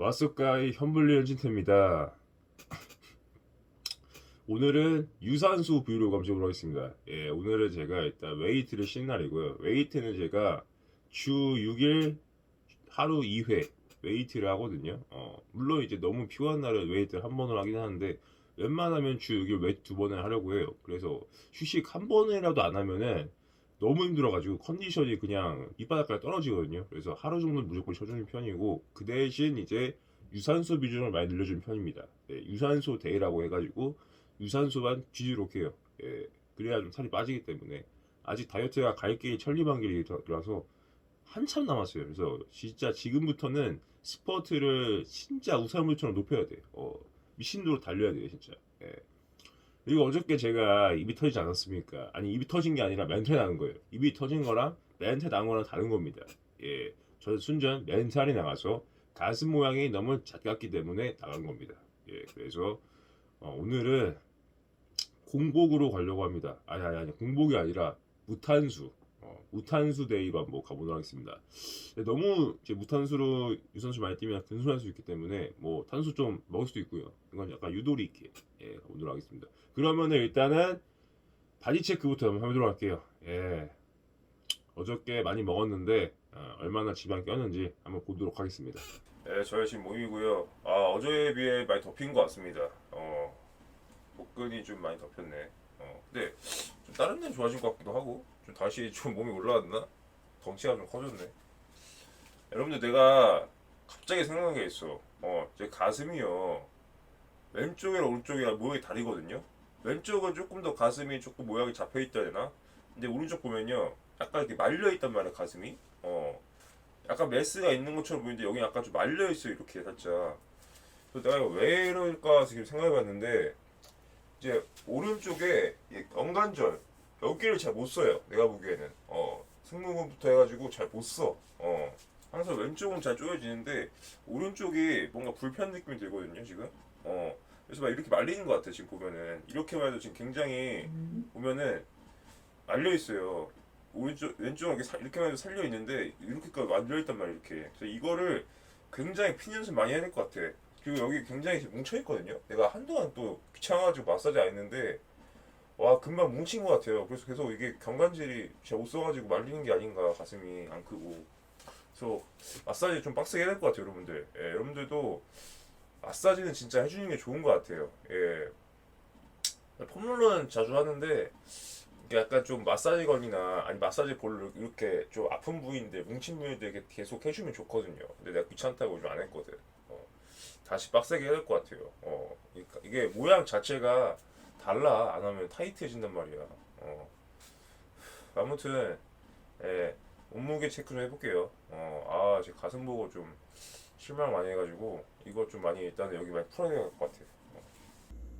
와스카이 현블리 엔진테입니다. 오늘은 유산소 비율을 검증을 하겠습니다. 예, 오늘은 제가 일단 웨이트를 쉰 날이고요. 웨이트는 제가 주 6일 하루 2회 웨이트를 하거든요. 어, 물론 이제 너무 피곤한 날은 웨이트를 한 번을 하긴 하는데 웬만하면 주 6일 웨이트 두 번을 하려고 해요. 그래서 휴식 한 번이라도 안 하면은 너무 힘들어가지고 컨디션이 그냥 밑바닥까지 떨어지거든요. 그래서 하루 정도 는 무조건 쉬어주는 편이고 그 대신 이제 유산소 비중을 많이 늘려주는 편입니다. 예, 유산소 데이라고 해가지고 유산소만 뒤지도록 해요. 예, 그래야 좀 살이 빠지기 때문에 아직 다이어트가 갈 길이 천리만길이라서 한참 남았어요. 그래서 진짜 지금부터는 스퍼트를 진짜 우상물처럼 높여야 돼. 어, 미친도로 달려야 돼요, 진짜. 예. 그리고 어저께 제가 입이 터지지 않았습니까? 아니 입이 터진 게 아니라 멘탈이 나는 거예요. 입이 터진 거랑 멘탈 난 거랑 다른 겁니다. 예, 저는 순전 멘탈이 나가서 가슴 모양이 너무 작았기 때문에 나간 겁니다. 예, 그래서 어, 오늘은 공복으로 가려고 합니다. 아니 아니 아니 공복이 아니라 무탄수. 어, 무탄수 데이로 한번 가보도록 하겠습니다. 근데 너무 이제 무탄수로 유산소 많이 뛰면 근소할 수 있기 때문에 뭐 탄수 좀 먹을 수도 있고요. 이건 약간 유도리 있게 예, 가보도록 하겠습니다. 그러면은 일단은 바디 체크부터 한번 해보도록 할게요. 예. 어저께 많이 먹었는데 어, 얼마나 지방 꼈는지 한번 보도록 하겠습니다. 예, 저의 지금 몸이고요. 아 어제에 비해 많이 덮인 것 같습니다. 어, 복근이 좀 많이 덮였네. 어, 근데 좀 다른 데는 좋아진 것 같기도 하고 좀 다시 좀 몸이 올라왔나? 덩치가 좀 커졌네. 여러분들 내가 갑자기 생각난 게 있어. 어, 제 가슴이요. 왼쪽이랑 오른쪽이랑 모양이 다르거든요. 왼쪽은 조금 더 가슴이 조금 모양이 잡혀 있다 되나? 근데 오른쪽 보면요. 약간 이렇게 말려 있단 말이야, 가슴이. 어. 약간 메스가 있는 것처럼 보이는데 여기 약간 좀 말려 있어 이렇게 살짝. 그래서 내가 왜 이럴까 지금 생각해 봤는데 이제 오른쪽에 이 연관절 여기를 잘 못 써요. 내가 보기에는. 어. 승모근부터 해가지고 잘 못 써. 어. 항상 왼쪽은 잘 조여지는데 오른쪽이 뭔가 불편 느낌이 들거든요, 지금. 어. 그래서 막 이렇게 말리는 것 같아, 지금 보면은. 이렇게만 해도 지금 굉장히 보면은 말려 있어요. 오른쪽, 왼쪽은 이렇게, 이렇게만 해도 살려 있는데 이렇게까지 말려 있단 말이야, 이렇게. 그래서 이거를 굉장히 핀 연습 많이 해야 될 것 같아. 그리고 여기 굉장히 뭉쳐 있거든요. 내가 한동안 또 귀찮아가지고 마사지 안 했는데 와 금방 뭉친 것 같아요. 그래서 계속 이게 경관질이 잘못 써가지고 말리는 게 아닌가 가슴이 안 크고. 그래서 마사지 좀 빡세게 해야 될 것 같아요, 여러분들. 예, 여러분들도 마사지는 진짜 해주는 게 좋은 것 같아요. 예. 폼롤러는 자주 하는데 약간 좀 마사지 건이나 아니 마사지 볼을 이렇게 좀 아픈 부위인데 뭉친 이렇게 계속 해주면 좋거든요. 근데 내가 귀찮다고 좀안 했거든. 어. 다시 빡세게 해야 될 것 같아요. 어. 그러니까 이게 모양 자체가 달라 안 하면 타이트해진단 말이야. 어. 아무튼 예, 몸무게 체크 좀 해볼게요. 어, 아, 제 가슴 보고 좀 실망 많이 해가지고 이거 좀 많이 일단 여기 많이 풀어야 될것 같아. 어.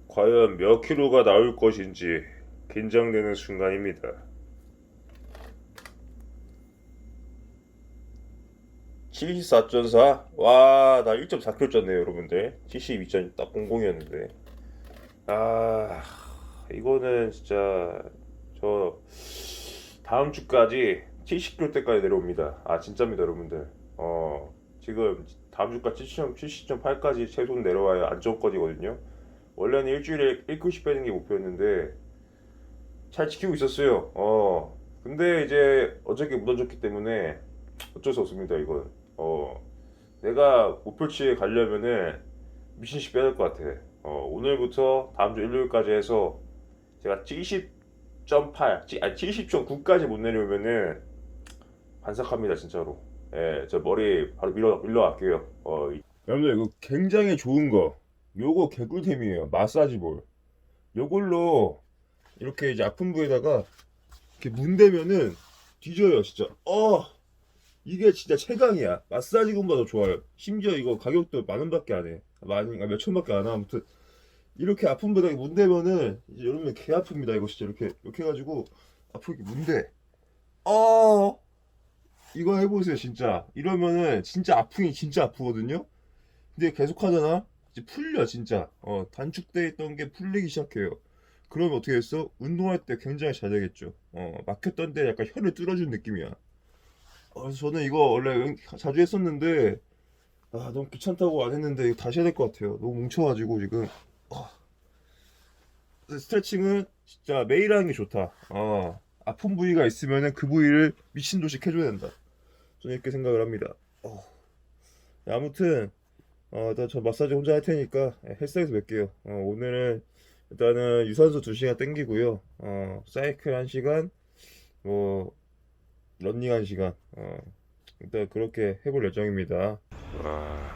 과연 몇 킬로가 나올 것인지 긴장되는 순간입니다. 74.4? 와, 나 1.4kg 쪘네요, 여러분들. 72.딱 00이었는데. 아, 이거는 진짜 저 다음 주까지 70kg 때까지 내려옵니다. 아, 진짜입니다, 여러분들. 어, 지금 다음 주까지 70.8까지 최소는 내려와야 안정권이거든요. 원래는 일주일에 1kg씩 빼는 게 목표였는데 잘 지키고 있었어요. 어. 근데 이제 어저께 무너졌기 때문에 어쩔 수 없습니다, 이건. 어. 내가 목표치에 가려면은 미친씩 빼야 될 것 같아. 어, 오늘부터 다음 주 일요일까지 해서 제가 70.8, 찌- 아니 70.9까지 못 내려오면은 반삭합니다, 진짜로. 예, 저 머리 바로 밀어 밀러 갈게요. 어, 이- 여러분들 이거 굉장히 좋은 거. 요거 개꿀템이에요. 마사지 볼. 요걸로 이렇게 이제 아픈 부에다가 이렇게 문대면은 뒤져요, 진짜. 어! 이게 진짜 최강이야. 마사지금보다 더 좋아요. 심지어 이거 가격도 만 원밖에 안 해. 만, 아, 몇 천밖에 안 해. 아무튼 이렇게 아픈 부에다가 문대면은 이제 여러분 개 아픕니다. 이거 진짜 이렇게 이렇게 해가지고 아프게 문대. 어! 이거 해보세요, 진짜. 이러면은 진짜 아프긴 진짜 아프거든요. 근데 계속 하잖아. 이제 풀려 진짜. 어 단축돼 있던 게 풀리기 시작해요. 그러면 어떻게 했어? 운동할 때 굉장히 잘 되겠죠. 어 막혔던 데 약간 혀를 뚫어준 느낌이야. 어, 그래서 저는 이거 원래 응- 자주 했었는데 아 너무 귀찮다고 안 했는데 이거 다시 해야 될 것 같아요. 너무 뭉쳐가지고 지금. 아. 스트레칭은 진짜 매일 하는 게 좋다. 어. 아픈 부위가 있으면은 그 부위를 미친 듯이 해줘야 된다. 저는 이렇게 생각을 합니다. 어. 네, 아무튼 어, 일단 저 마사지 혼자 할 테니까 예, 헬스장에서 뵐게요. 어, 오늘은 일단은 유산소 2시간 땡기고요. 어, 사이클 1시간, 뭐 런닝 1시간. 어, 일단 그렇게 해볼 예정입니다. 와,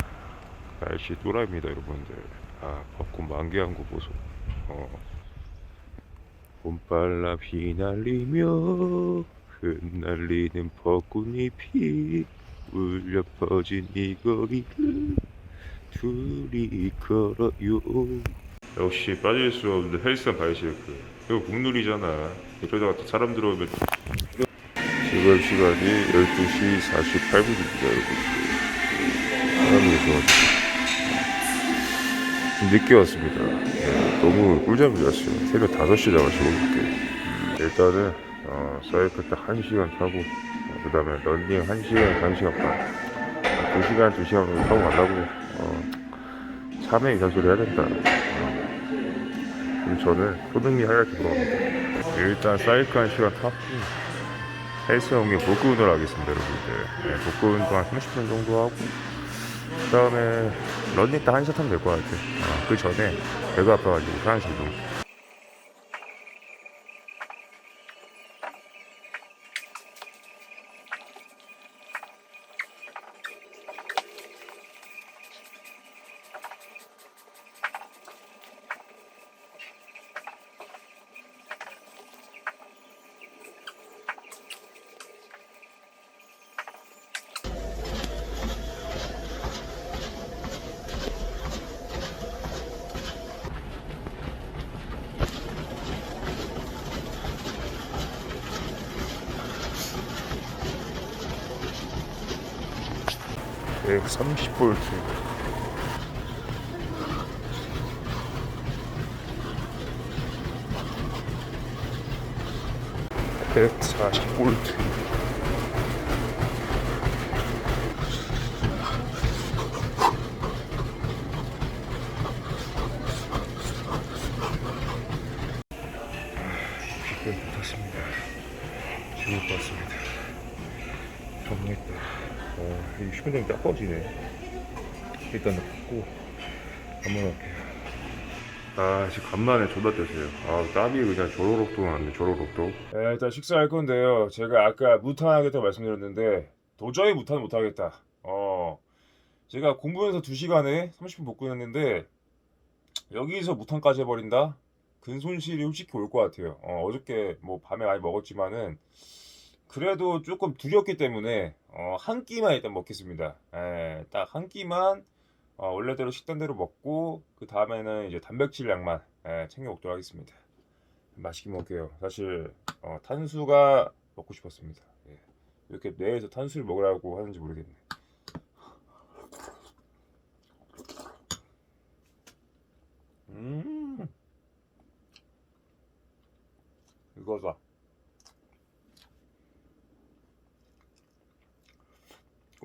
날씨 또라입니다, 여러분들. 아, 벚꽃 만개한 거 보소. 어. 봄바람 휘날리며 흩날리는 벚꽃잎이 울려 퍼진 이 거리를 둘이 걸어요 역시 빠질 수 없는 헬스장 바이실크 이거 국룰이잖아 이러다가 또 사람 들어오면 지금 시간이 12시 48분입니다 여러분 좋아지고 좀 늦게 왔습니다. 네, 너무 꿀잠을 잤어요. 새벽 5시에 나가지고 음, 일단은 어, 사이클 딱 1시간 타고 그 다음에 런닝 1시간, 1시간 반 2시간, 2시간 정도 타고 가려고 어, 3회 이상 소리 해야 된다. 어. 그럼 저는 소등리 하얗게 돌아갑니다. 일단 사이클 1시간 타고 헬스 용에 복구 운동을 하겠습니다 여러분들. 네, 복구 운동 한 30분 정도 하고 그 다음에 런닝 딱 1시간 타면 될 것 같아. 어, 그 전에 배가 아파가지고 화장실 좀 네, 130볼트 백사십 볼트 비가 붙었습니다. 죽을 것 같습니다. 정했다. 어, 이 휴대폰이 딱 꺼지네. 일단 닫고 한번 할게요. 아, 지금 간만에 존나 떼세요. 아, 땀이 그냥 조로록도 나네, 조로록도. 네, 일단 식사할 건데요. 제가 아까 무탄하겠다고 말씀드렸는데, 도저히 무탄 못하겠다. 어, 제가 공부해서 2시간에 30분 복근했는데, 여기서 무탄까지 해버린다? 근손실이 솔직히 올 것 같아요. 어, 어저께 뭐 밤에 많이 먹었지만은, 그래도 조금 두렵기 때문에 어, 한 끼만 일단 먹겠습니다. 예, 딱한 끼만 어, 원래대로 식단대로 먹고 그 다음에는 이제 단백질량만 예, 챙겨 먹도록 하겠습니다. 맛있게 먹을게요. 사실 어, 탄수가 먹고 싶었습니다. 예. 이렇게 뇌에서 탄수를 먹으라고 하는지 모르겠네. 음, 이거다.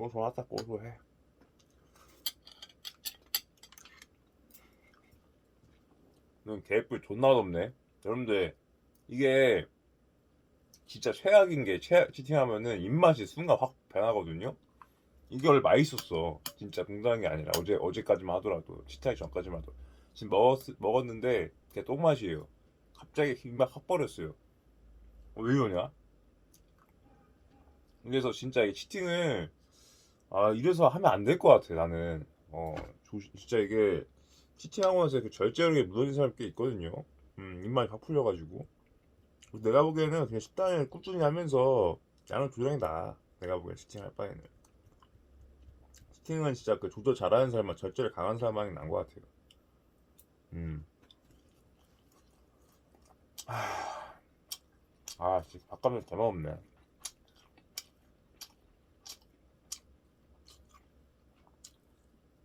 고소하다 고소해. 넌 개뿔 존나 덥네. 여러분들 이게 진짜 최악인 게 최악 치팅하면은 입맛이 순간 확 변하거든요? 이걸 맛있었어. 진짜 게 아니라. 어제 어제까지만 하더라도 치팅하기 전까지만 하더라도. 지금 먹었, 먹었는데 그게 똥맛이에요. 갑자기 입맛 확 버렸어요. 어, 왜 이러냐? 그래서 진짜 이 치팅을 아 이래서 하면 안 될 것 같아 나는. 어 조- 진짜 이게 치팅하고 나서 그 절제력에 무너진 사람이 꽤 있거든요. 음 입맛이 확 풀려가지고. 내가 보기에는 그냥 식단을 꾸준히 하면서 양을 조정이 나 내가 보기엔 치팅할 바에는. 치팅은 진짜 그 조절 잘하는 사람만 절제력 강한 사람만이 난 것 같아요. 음. 아, 아 진짜 밥값이 대박 없네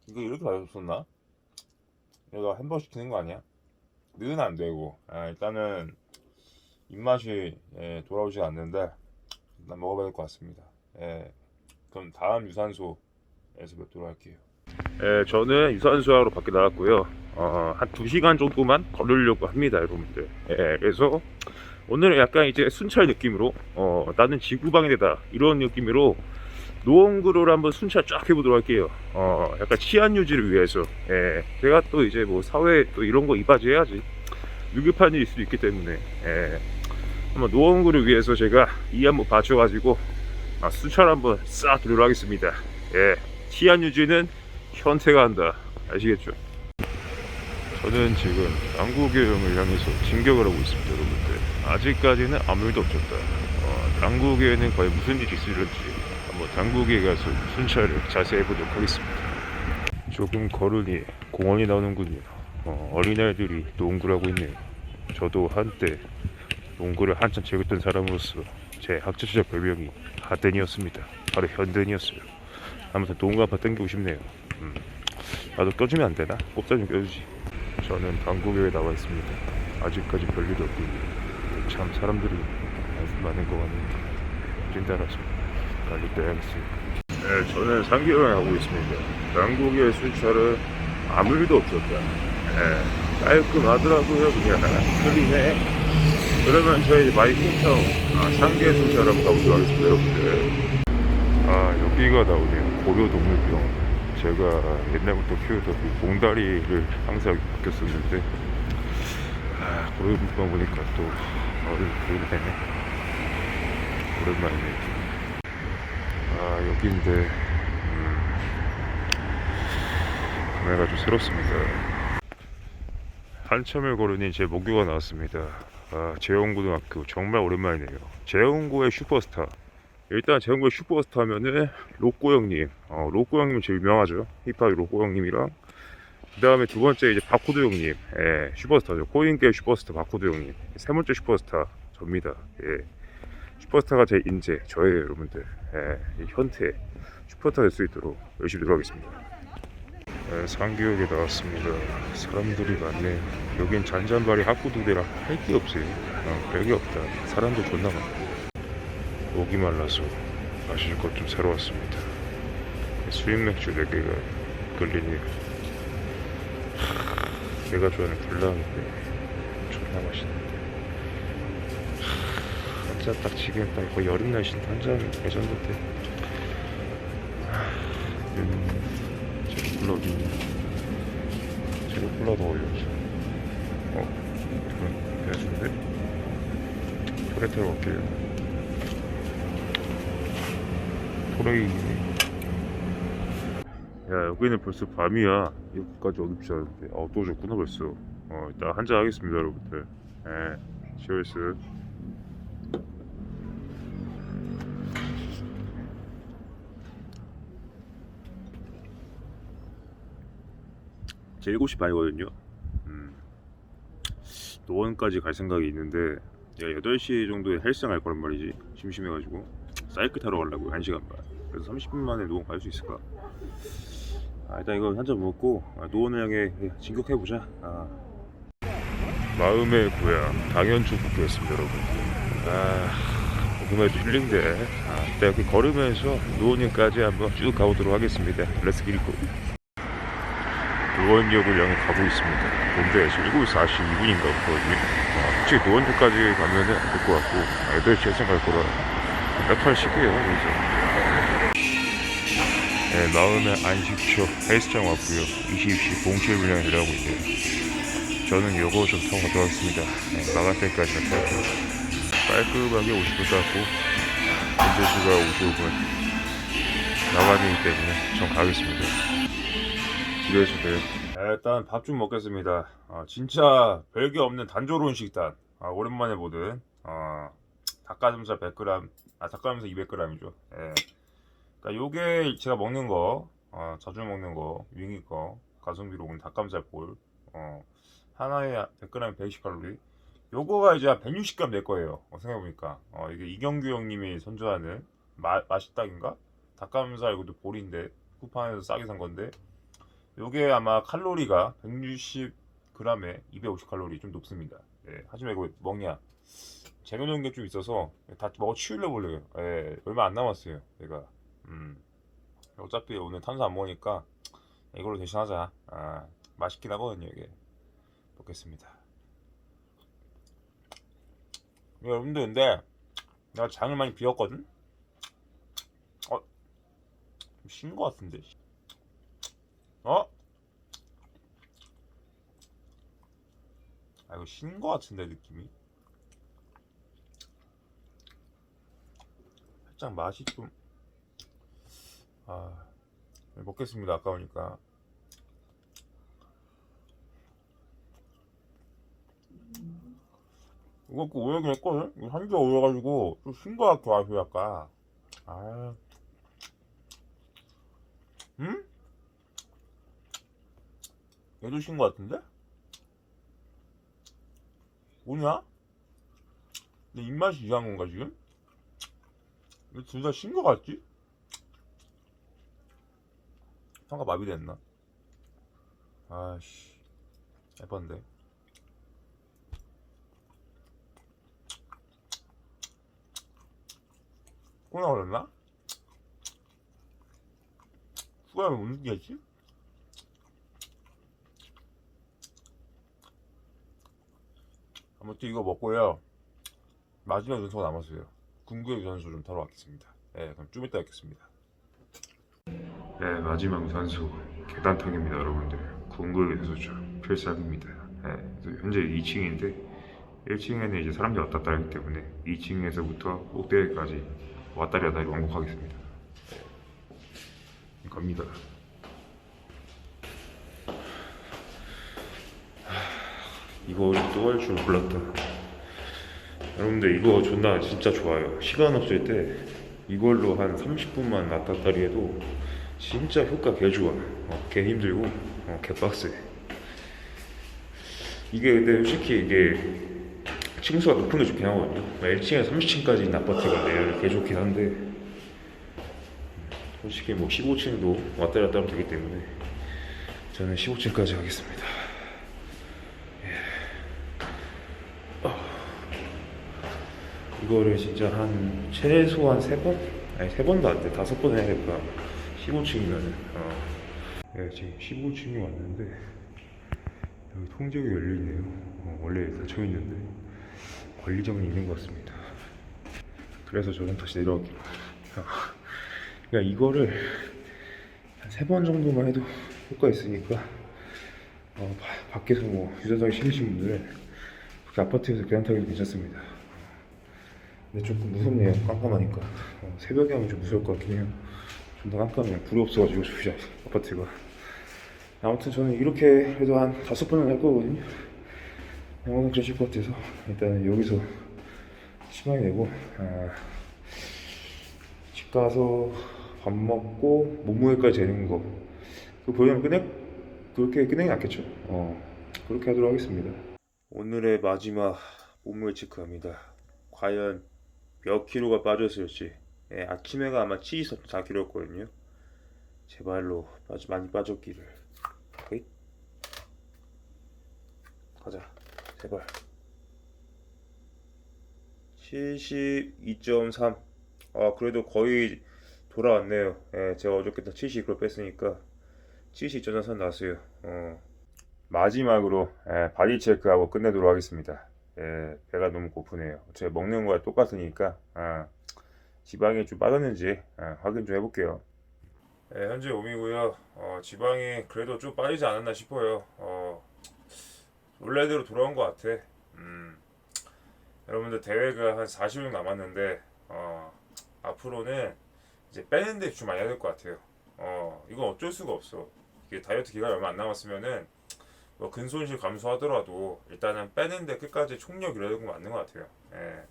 이거 이렇게 맛있었나? 내가 햄버거 시키는 거 아니야? 는 안 되고 아, 일단은 입맛이 예, 돌아오지 않는데 일단 먹어봐야 될 것 같습니다 예, 그럼 다음 유산소에서 뵙도록 할게요 예, 저는 유산소하러 밖에 나갔고요. 어, 한 2시간 정도만 걸으려고 합니다, 여러분들. 예, 그래서 오늘은 약간 이제 순찰 느낌으로, 어, 나는 지구방해다. 이런 느낌으로 노원구를 한번 순찰 쫙 해보도록 할게요. 어, 약간 치안 유지를 위해서. 예, 제가 또 이제 뭐 사회 또 이런 거 이바지해야지. 위급한 일일 수도 있기 때문에. 예, 한번 노원구를 위해서 제가 이 한번 봐줘가지고 아, 순찰 한번 싹 들으러 하겠습니다. 예, 치안 유지는 현태가 한다. 아시겠죠? 저는 지금 남구교영을 향해서 진격을 하고 있습니다, 여러분들. 아직까지는 아무 일도 없었다. 어, 남구교에는 과연 무슨 일이 있을지 한번 당구에 가서 순찰을 자세히 해보도록 하겠습니다. 조금 걸으니 공원이 나오는군요. 어, 어린아이들이 농구를 하고 있네요. 저도 한때 농구를 한참 즐겼던 사람으로서 제 학창시절 별명이 하덴이었습니다. 바로 현덴이었어요. 아무튼 농구 한번 땡기고 싶네요. 음. 나도 껴주면 안 되나? 꼽사 좀 껴주지. 저는 당구교에 나와 있습니다. 아직까지 별일이 없군요. 참 사람들이 많은 것 같네요. 찐따라서 빨리 빼야겠습니다. 네, 저는 상기를 하고 있습니다. 당구교의 순찰은 아무 일도 없었다. 네, 깔끔하더라고요. 그냥 클린해. 그러면 저희 마이킹타운 아, 상계 한번 가보도록 하겠습니다, 여러분들. 아, 여기가 나오네요. 고려동물병원. 제가 옛날부터 키우던 이 봉다리를 항상 바뀌었었는데, 아, 고려동물병원 보니까 또 어른 보이네. 오랜만이네. 아, 여기인데, 음, 감회가 좀 새롭습니다. 한참을 걸으니 제 목표가 나왔습니다. 아, 재원고등학교 정말 오랜만이네요. 재원고의 슈퍼스타. 일단 재원고의 슈퍼스타 하면은 로꼬 형님. 어, 로꼬 형님 제일 유명하죠. 힙합 로꼬 형님이랑 그 다음에 두 번째 이제 바코드 형님. 예, 슈퍼스타죠. 코인계 슈퍼스타 바코드 형님. 세 번째 슈퍼스타 접니다. 예. 슈퍼스타가 제 인재, 저예요, 여러분들. 예, 이 현태 슈퍼스타 될 수 있도록 열심히 노력하겠습니다. 네, 상교역에 나왔습니다. 사람들이 많네. 여긴 잔잔바리 학구두대라 할 게 없어요. 어, 별게 없다. 사람도 존나 많아. 목이 말라서 마실 것 좀 사러 왔습니다. 수입 맥주 4개가 끌리네요. 하, 내가 좋아하는 굴라인데 존나 맛있는 잔딱 지금 딱 거의 여름 날씨인데 한잔 레전드인데. 음, 제로 있냐? 제로 콜라도 어려워져. 어, 이건 대수인데? 토레트로 갈게요. 토레이네. 야, 여기는 벌써 밤이야. 여기까지 어둡지 않은데. 아, 또 졌구나, 벌써. 어, 일단 한잔 하겠습니다, 여러분들. 예, 치얼스. 제 7시 반이거든요. 음. 노원까지 갈 생각이 있는데 내가 8시 정도에 헬스장 갈 거란 말이지. 심심해가지고 사이클 타러 가려고 1시간 반. 그래서 30분 만에 노원 갈 수 있을까? 아, 일단 이거 한 잔 먹고 아, 노원을 향해 진격해 보자. 아. 마음의 고향 당연주 국도였습니다 여러분. 아, 보기만 해도 힐링돼. 아, 일단 이렇게 걸으면서 노원역까지 한번 쭉 가보도록 하겠습니다. 렛츠 기리고. 노원역을 향해 가고 있습니다. 근데 지금 7시 42분인가 그거든요. 아, 솔직히 노원역까지 가면은 안될 것 같고, 아, 8시에 생각할 거라. 약할 시기에요, 그래서. 네, 마음의 안식처 헬스장 왔고요. 22시 봉실 분량 일하고 있네요. 저는 요거 좀 타고 가도록 하겠습니다. 네, 마감 때까지만 타고 깔끔하게 50분 땄고, 현재 시가 55분. 나가야 되기 때문에 전 가겠습니다. 기대해 주세요. 일단 밥 좀 먹겠습니다. 아, 진짜 별게 없는 단조로운 식단. 아, 오랜만에 보든 아, 닭가슴살 100g, 아 닭가슴살 200g이죠. 예. 그러니까 요게 제가 먹는 거, 어, 자주 먹는 거, 윙이 거, 가성비로 오는 닭가슴살 볼, 어, 하나에 100g 120칼로리. 요거가 이제 한 160g 될 거예요. 어, 생각해보니까. 어, 이게 이경규 형님이 선조하는 마, 맛있다인가? 닭가슴살 이것도 볼인데, 쿠팡에서 싸게 산 건데, 요게 아마 칼로리가 160g에 250칼로리 좀 높습니다. 예, 하지만 이거 먹냐? 재면 게좀 있어서 다 먹어 치우려 보려요. 예, 얼마 안 남았어요. 얘가. 음. 어차피 오늘 탄수 안 먹으니까 이걸로 대신하자. 아, 맛있긴 하거든요 이게. 먹겠습니다. 예, 여러분들 근데 내가 장을 많이 비웠거든. 어, 쉰 거 같은데. 어? 아 이거 신거 같은데 느낌이 살짝 맛이 좀 아, 먹겠습니다 아까우니까 이거 그 오역이 했거든? 이거 한개 올려가지고 좀 신거 같아 아쉬워 약간 아 음? 8시인 것 같은데? 오냐? 내 입맛이 이상한 건가 지금? 왜 둘 다 쉰 것 같지? 상가 마비됐나? 아씨 예쁜데 꼬나 걸렸나? 수가 왜 움직였지? 아무튼 이거 먹고요 마지막 연소가 남았어요 궁극의 유산소 좀 타러 왔겠습니다 네 그럼 좀 이따 뵙겠습니다 네 마지막 유산소 계단탕입니다 여러분들 궁극의 유산소죠 필살기입니다 네, 그래서 현재 2층인데 1층에는 이제 사람들이 왔다 갔다 하기 때문에 2층에서부터 꼭대기까지 왔다리 갔다리 왕복하겠습니다. 네. 갑니다. 이거 또할 줄 몰랐다. 여러분들 이거 존나 진짜 좋아요. 시간 없을 때 이걸로 한 30분만 왔다 갔다리 해도 진짜 효과 개 좋아. 어, 개 힘들고 어, 개 빡세. 이게 근데 솔직히 이게 층수가 높은 게 좋긴 하거든요. 1층에 30층까지 있는 아파트가 내개 좋긴 한데 솔직히 뭐 15층도 왔다 갔다 하면 되기 때문에 저는 15층까지 하겠습니다. 예. 아. 이거를 진짜 한 최소한 세 번? 아니 세 번도 안 돼. 다섯 번 해야 될까? 15층이면은 어. 네, 지금 15층에 왔는데 여기 통제가 열려있네요. 어, 원래 닫혀 있는데 권리점이 있는 것 같습니다. 그래서 저는 다시 내려갈게요. 그러니까 이거를 한 세 번 정도만 해도 효과 있으니까 어, 바- 밖에서 뭐 유자장이 싫으신 분들은 그렇게 아파트에서 계단 타기도 괜찮습니다. 근데 조금 무섭네요. 깜깜하니까 어, 새벽에 하면 좀 무서울 것 같긴 해요. 좀 더 깜깜해요. 불이 없어가지고 저희 아파트가 아무튼 저는 이렇게 해도 한 다섯 번은 할 거거든요. 영어는 그러실 것 같아서 일단은 여기서 심하게 내고 아, 집 가서 밥 먹고 몸무게까지 재는 거 그거 보려면 끝내 그렇게 끝내기 낫겠죠 어 그렇게 하도록 하겠습니다 오늘의 마지막 몸무게 체크합니다 과연 몇 킬로가 빠졌을지 예, 아침에가 아마 74킬로였거든요 제 발로 빠지, 많이 빠졌기를 오케이? 가자 제발 72.3 아, 그래도 거의 돌아왔네요. 예, 제가 어저께 다 70kg 뺐으니까 72.3 나왔어요. 어. 마지막으로 예, 바디 체크하고 끝내도록 하겠습니다. 예, 배가 너무 고프네요. 제가 먹는 거랑 똑같으니까 아, 지방이 좀 빠졌는지 아, 확인 좀 해볼게요. 예, 현재 몸이고요. 어, 지방이 그래도 좀 빠지지 않았나 싶어요. 어, 원래대로 돌아온 것 같아. 음. 여러분들 대회가 한 40일 남았는데 어, 앞으로는 이제 빼는 데 좀 많이 해야 될 것 같아요. 어, 이건 어쩔 수가 없어. 이게 다이어트 기간이 얼마 안 남았으면은 뭐 근손실 감소하더라도 일단은 빼는데 끝까지 총력 되는 거 맞는 것 같아요. 예.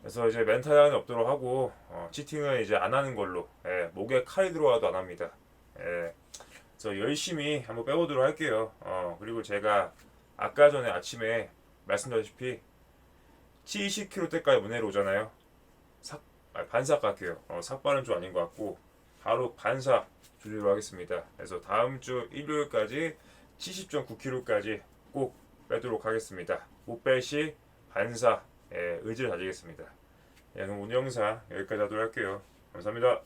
그래서 이제 멘탈 하이 없도록 하고 어, 치팅은 이제 안 하는 걸로 예, 목에 칼이 들어와도 안 합니다. 예. 그래서 열심히 한번 빼보도록 할게요. 어, 그리고 제가 아까 전에 아침에 말씀드렸다시피 70kg 때까지 문해로 오잖아요. 삭, 아니, 반삭 갈게요. 어, 삭발은 좀 아닌 것 같고 바로 반삭 주기로 하겠습니다. 그래서 다음 주 일요일까지 70.9kg까지 꼭 빼도록 하겠습니다. 못 뺄 시 반삭 예, 의지를 다지겠습니다. 예, 그럼 오늘 영상 여기까지 하도록 할게요. 감사합니다.